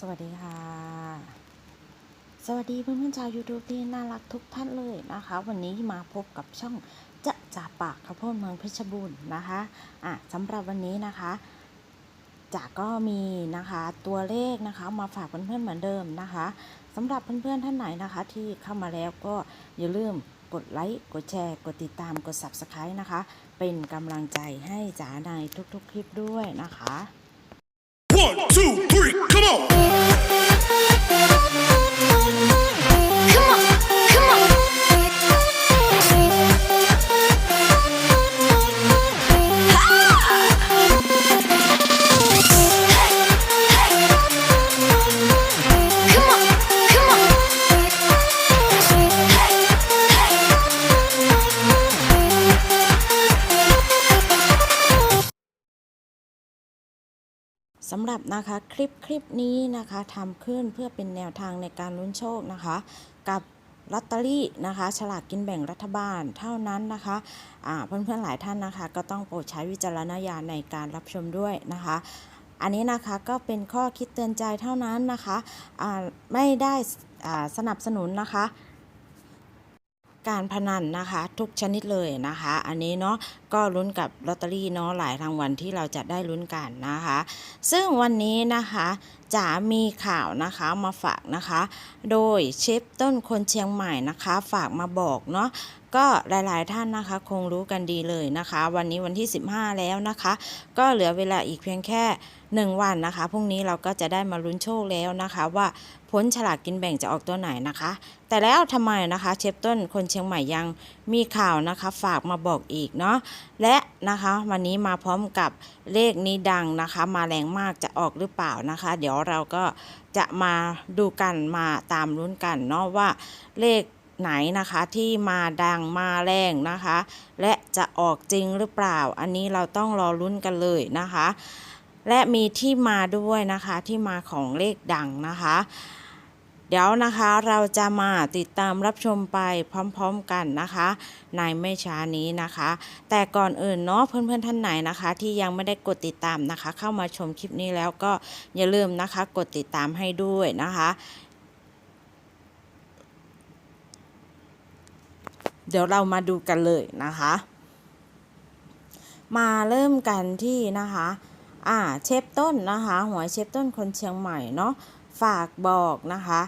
สวัสดีค่ะ สวัสดีเพื่อนๆชาว YouTube ที่น่ารักทุกท่านเลยนะคะ วันนี้มาพบกับช่องจะจ่าปากข้าวโพดเมืองเพชรบูรณ์นะคะอะสำหรับวันนี้นะคะจ่าก็มีนะคะตัวเลขนะคะมาฝากเพื่อนๆเหมือนเดิมนะคะสำหรับเพื่อนๆท่านไหนนะคะ ที่เข้ามาแล้วก็อย่าลืมกดไลค์ กดแชร์ กดติดตาม กด Subscribe นะคะ เป็นกำลังใจให้จ๋าในทุกๆคลิปด้วยนะคะ One, two, นะคะคลิปคลิปนี้นะคะทำขึ้นเพื่อเป็นแนวทางในการลุ้นโชคนะคะ กับลอตเตอรี่นะคะฉลากกินแบ่งรัฐบาลเท่านั้นนะคะเพื่อนๆหลายท่านนะคะ ก็ต้องโปรดใช้วิจารณญาณในการรับชมด้วยนะคะ อันนี้นะคะก็เป็นข้อคิดเตือนใจเท่านั้นนะคะอ่าไม่ได้สนับสนุนนะคะ การพนันนะคะ ทุกชนิดเลยนะคะ อันนี้เนาะก็ลุ้นกับลอตเตอรี่เนาะหลายรางวัลที่เราจะได้ลุ้นกันนะคะ ซึ่งวันนี้นะคะจะมีข่าวนะคะมาฝากนะคะ โดยเชฟต้นคนเชียงใหม่นะคะ ฝากมาบอกเนาะก็หลาย ๆ ท่านนะคะคงรู้กันดีเลยนะคะ วันนี้วันที่ 15 แล้วนะคะ ก็เหลือเวลาอีกเพียงแค่ 1 วันนะคะพรุ่งนี้เราก็จะได้มาลุ้นโชคแล้วนะคะ ว่าผลฉลากกินแบ่งจะออกตัวไหนนะคะ แต่แล้วทำไมนะคะ เชฟต้นคนเชียงใหม่ยังมีข่าวนะคะ ฝากมาบอกอีกเนาะและนะคะ วันนี้มาพร้อมกับเลขนี้ดังนะคะ มาแรงมากจะออกหรือเปล่านะคะ เดี๋ยวเราก็จะมาดูกันมาตามรุ้นกันเนาะว่าเลขไหนนะคะที่มาดังมาแรงนะคะ และจะออกจริงหรือเปล่า อันนี้เราต้องรอรุ้นกันเลยนะคะ และมีที่มาด้วยนะคะที่มาของเลขดังนะคะ เดี๋ยวนะคะเราจะมาติดตามรับชมไปพร้อมๆกันนะคะ ในไม่ช้านี้นะคะ แต่ก่อนอื่นเนาะเพื่อนๆท่านไหนนะคะ ที่ยังไม่ได้กดติดตามนะคะ เข้ามาชมคลิปนี้แล้วก็อย่าลืมนะคะ กดติดตามให้ด้วยนะคะเดี๋ยวเรามาดูกันเลยนะคะ มาเริ่มกันที่นะคะ อ่า เชฟต้นนะคะ หัวเชฟต้นคนเชียงใหม่เนาะ ฝากบอกนะคะ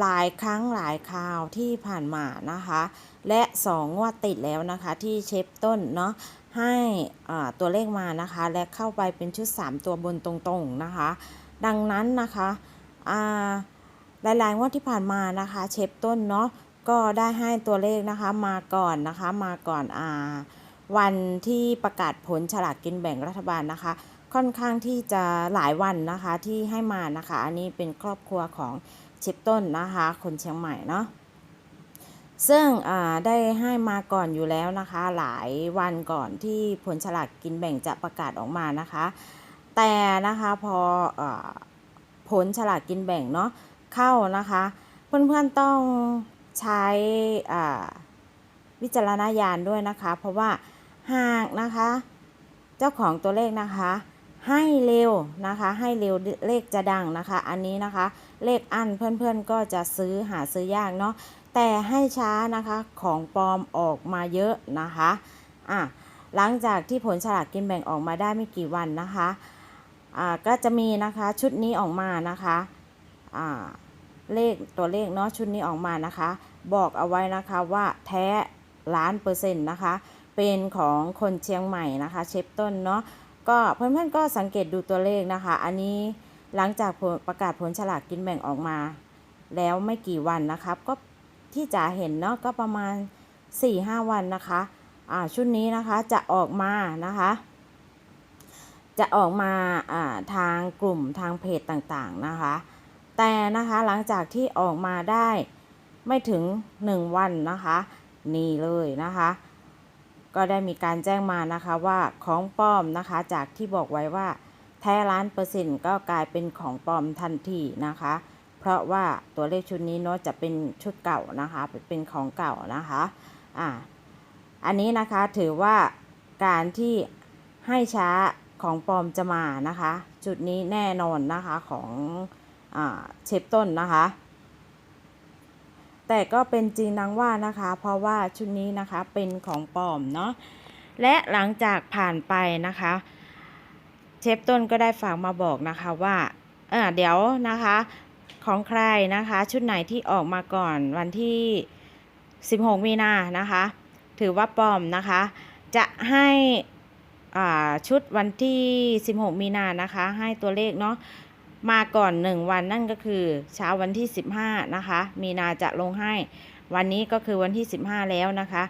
หลายครั้งหลายคราวที่ผ่านมานะคะ และสองงวดติดแล้วนะคะที่เชฟต้นเนาะให้ตัวเลขมานะคะ และเข้าไปเป็นชุด 3 ตัวบนตรงๆนะคะ ดังนั้นนะคะอ่าหลายๆงวดที่ผ่านมานะคะเชฟต้นเนาะก็ได้ให้ตัวเลขนะคะมาก่อนนะคะมาก่อนอ่าวันที่ประกาศผลฉลากกินแบ่งรัฐบาลนะคะ ค่อนข้างที่จะหลายวันนะคะที่ให้มานะคะ อันนี้เป็นครอบครัวของเชฟต้นนะคะ คนเชียงใหม่เนาะซึ่งได้ให้มาก่อนอยู่แล้วนะคะ หลายวันก่อนที่ผลฉลากกินแบ่งจะประกาศออกมานะคะ แต่นะคะพออผลฉลากกินแบ่งเนาะเข้านะคะ เพื่อนๆต้องใช้วิจารณญาณด้วยนะคะ เพราะว่าหากนะคะ เจ้าของตัวเลขนะคะ ให้เร็วนะคะ ให้เร็วเลขจะดังนะคะ อันนี้นะคะ เลขอันเพื่อนๆก็จะซื้อหาซื้อยากเนาะแต่ให้ช้านะคะของปลอมออกมาเยอะนะคะอะหลังจากที่ผลฉลากกินแบ่งออกมาได้ไม่กี่วันนะคะอ่าก็จะมีนะคะชุดนี้ออกมานะคะอ่าเลขตัวเลขเนาะชุดนี้ออกมานะคะ บอกเอาไว้นะคะว่าแท้ล้านเปอร์เซ็นต์นะคะ เป็นของคนเชียงใหม่นะคะ เชฟต้นเนาะ ก็เพื่อนๆก็สังเกตดูตัวเลขนะคะ อันนี้หลังจากประกาศผลฉลากกินแบ่งออกมา แล้วไม่กี่วันนะครับ ก็ที่จะเห็นเนาะก็ประมาณ 4-5 วันนะคะอ่าชุดนี้นะคะจะออกมานะคะ จะออกมาอ่าทางกลุ่มทางเพจต่างๆนะคะ แต่นะคะหลังจากที่ออกมาได้ไม่ถึง 1 วันนะคะ นี่เลยนะคะ ก็ได้มีการแจ้งมานะคะว่าของปลอมนะคะจากที่บอกไว้ว่า แท้ล้านเปอร์เซ็นต์ก็กลายเป็นของปลอมทันทีนะคะ เพราะว่าตัวเลขชุดนี้เนาะจะเป็นชุดเก่านะคะ เป็นของเก่านะคะอ่าอันนี้นะคะถือว่าการที่ให้ช้าของปลอมจะมานะคะ จุดนี้แน่นอนนะคะของอ่าเชฟต้นนะคะ แต่ก็เป็นจริงดังว่านะคะ เพราะว่าชุดนี้นะคะเป็นของปลอมเนาะและหลังจากผ่านไปนะคะ เชฟต้นก็ได้ฝากมาบอกนะคะว่าเออเดี๋ยวนะคะของใครนะคะ ชุดไหนที่ออกมาก่อนวันที่ 16 มีนานะคะ ถือว่าปลอมนะคะ จะให้ชุดวันที่ 16 มีนานะคะ ให้ตัวเลขเนาะ มาก่อน 1 วันนั่นก็คือเช้าวันที่ 15 นะคะ มีนาจะลงให้ วันนี้ก็คือวันที่ 15 แล้วนะคะ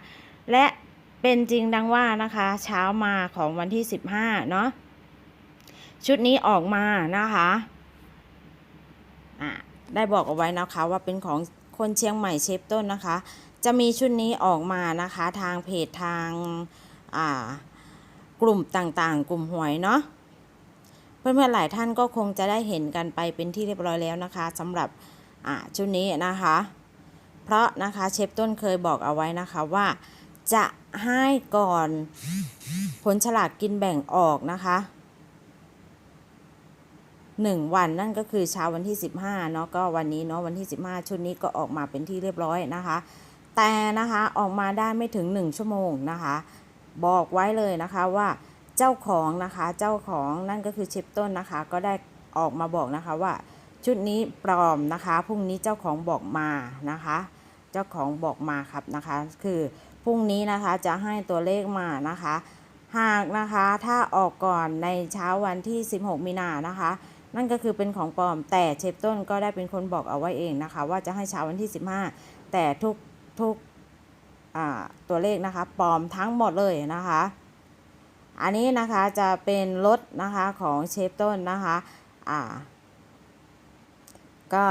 และเป็นจริงดังว่านะคะ เช้ามาของวันที่ 15 เนาะชุดนี้ออกมานะคะอะได้บอกเอาไว้นะคะว่าเป็นของคนเชียงใหม่เชฟต้นนะคะ จะมีชุดนี้ออกมานะคะ ทางเพจทางกลุ่มต่างๆ กลุ่มหวยเนาะ เพื่อนๆหลายท่านก็คงจะได้เห็นกันไปเป็นที่เรียบร้อยแล้วนะคะสำหรับชุดนี้นะคะ เพราะนะคะเชฟต้นเคยบอกเอาไว้นะคะว่าจะให้ก่อนผลฉลากกินแบ่งออกนะคะหนึ่งวันนั่นก็คือเช้าวันที่ 15เนาะก็วันนี้เนาะวันที่ 15 ชุดนี้ก็ออกมาเป็นที่เรียบร้อยนะคะ แต่นะคะออกมาได้ไม่ถึง 1 ชั่วโมงนะคะ บอกไว้เลยนะคะว่า เจ้าของนะคะเจ้าของนั่นก็คือเชฟต้นนะคะ ก็ได้ออกมาบอกนะคะว่า ชุดนี้ปลอมนะคะพรุ่งนี้เจ้าของบอกมานะคะ เจ้าของบอกมาครับนะคะ คือพรุ่งนี้นะคะจะให้ตัวเลขมานะคะ หากนะคะถ้าออกก่อนในเช้าวันที่ 16 มีนานะคะ นั่นก็คือเป็นของปลอมแต่เชฟต้นก็ได้เป็นคนบอกเอาไว้เองนะคะ ว่าจะให้เช้าวันที่ 15 แต่ทุกทุกตัวเลขนะคะปลอมทั้งหมดเลยนะคะ อันนี้นะคะจะเป็นรถนะคะของเชฟต้นนะคะอ่าก็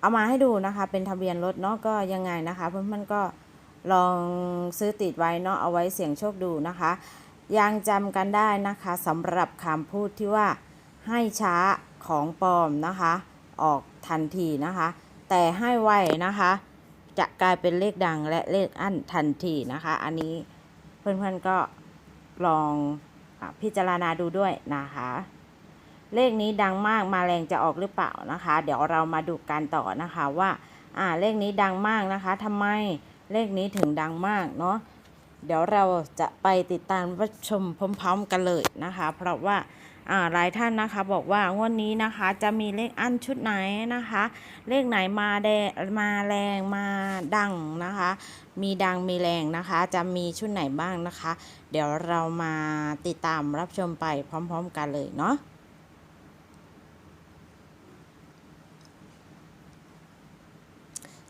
เอามาให้ดูนะคะ เป็นทะเบียนรถเนาะก็ยังไงนะคะเพื่อนๆก็ลองซื้อติดไว้เนาะเอาไว้เสี่ยงโชคดูนะคะ ยังจำกันได้นะคะสำหรับคำพูดที่ว่าให้ช้าของปลอมนะคะ ออกทันทีนะคะ แต่ให้ไวนะคะ จะกลายเป็นเลขดังและเลขอั้นทันทีนะคะ อันนี้เพื่อนๆก็ ลองอพิจารณาดูด้วยนะคะ เลขนี้ดังมากมาแรงจะออกหรือเปล่านะคะ เดี๋ยวเรามาดูกันต่อนะคะว่าอ่าเลขนี้ดังมากนะคะทำไมเลขนี้ถึงดังมากเนาะเดี๋ยวเราจะไปติดตามรับชมพร้อม ๆ กันเลยนะคะ เพราะว่า หลายท่านนะคะบอกว่างวดนี้นะคะจะมีเลขอั้นชุดไหนนะคะ เลขไหนมาแดงมาแรงมาดังนะคะ มีดังมีแรงนะคะ จะมีชุดไหนบ้างนะคะ เดี๋ยวเรามาติดตามรับชมไปพร้อม ๆ กันเลยเนาะ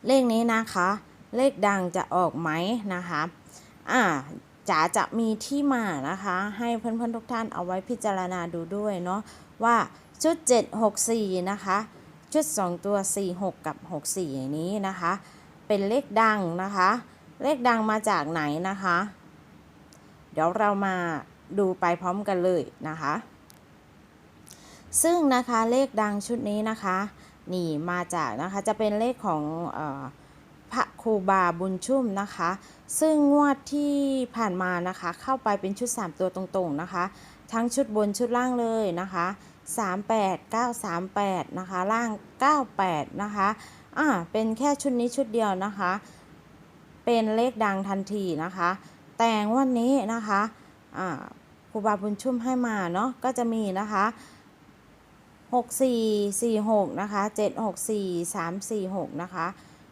เลขนี้นะคะ เลขดังจะออกไหมนะคะ อ่า จ๋าจะมีที่มานะคะ ให้เพื่อนๆทุกท่านเอาไว้พิจารณาดูด้วยเนาะว่าชุด 764 นะคะ ชุด 2 ตัว 46 กับ 64อย่นี้นะคะ เป็นเลขดังนะคะ เลขดังมาจากไหนนะคะ เดี๋ยวเรามาดูไปพร้อมกันเลยนะคะ ซึ่งนะคะเลขดังชุดนี้นะคะ นี่มาจากนะคะจะเป็นเลขของเออ พระครูบาบุญชุ่มนะคะ ซึ่งงวดที่ผ่านมานะคะ เข้าไปเป็นชุด 3 ตัวตรงๆนะคะ ทั้งชุดบนชุดล่างเลยนะคะ 38 938 นะคะ ล่าง 98 นะคะอ่าเป็นแค่ชุดนี้ชุดเดียวนะคะ เป็นเลขดังทันทีนะคะ แต่งวันนี้นะคะอ่าครูบาบุญชุ่มให้มาเนาะก็จะมีนะคะ6446 นะคะ 764 346 นะคะ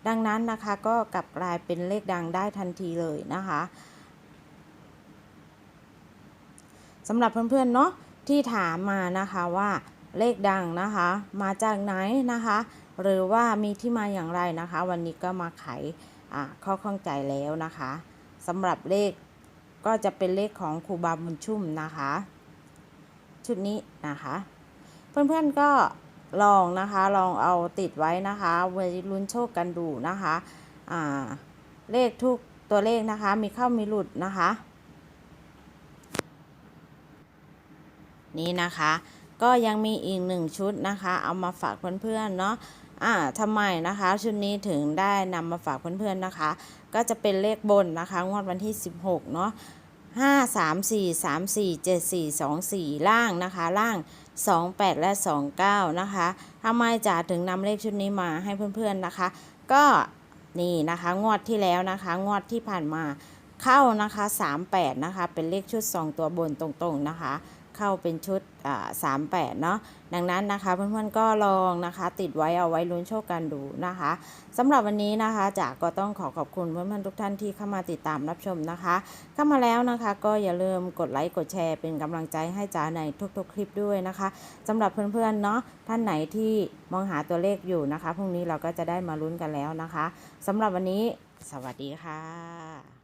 ดังนั้นนะคะก็กลับกลายเป็นเลขดังได้ทันทีเลยนะคะสำหรับเพื่อนๆเนาะที่ถามมานะคะว่าเลขดังนะคะ มาจากไหนนะคะ หรือว่ามีที่มาอย่างไรนะคะ วันนี้ก็มาไขข้อข้องใจแล้วนะคะสำหรับเลขก็จะเป็นเลขของครูบาบุญชุ่มนะคะ ชุดนี้นะคะ เพื่อนๆก็ ลองนะคะ ลองเอาติดไว้นะคะไว้ลุ้นโชคกันดูนะคะอ่าเลขทุกตัวเลขนะคะ มีเข้ามีหลุดนะคะ นี่นะคะ ก็ยังมีอีกหนึ่งชุดนะคะ เอามาฝากเพื่อนๆเนาะอ่าทำไมนะคะ ชุดนี้ถึงได้นำมาฝากเพื่อนๆนะคะ ก็จะเป็นเลขบนนะคะ งวดวันที่ 16 เนาะ ห้าสามสี่สามสี่เจ็ดสี่สองสี่ล่างนะคะ ล่างสองแปดและสองเก้านะคะทำไมจ๋าถึงนำเลขชุดนี้มาให้เพื่อนๆนะคะ ก็นี่นะคะงวดที่แล้วนะคะ งวดที่ผ่านมาเข้านะคะ 38 นะคะ เป็นเลขชุด 2 ตัวบนตรงๆนะคะ เข้าเป็นชุดอ่า38เนาะดังนั้นนะคะเพื่อนๆก็ลองนะคะติดไว้เอาไว้ลุ้นโชคกันดูนะคะสำหรับวันนี้นะคะจ๋าก็ต้องขอขอบคุณเพื่อนๆทุกท่านที่เข้ามาติดตามรับชมนะคะ เข้ามาแล้วนะคะก็อย่าลืมกดไลค์กดแชร์เป็นกำลังใจให้จ๋าในทุกๆ คลิปด้วยนะคะสำหรับเพื่อนๆเนาะท่านไหนที่มองหาตัวเลขอยู่นะคะพรุ่งนี้เราก็จะได้มาลุ้นกันแล้วนะคะสำหรับวันนี้ สวัสดีค่ะ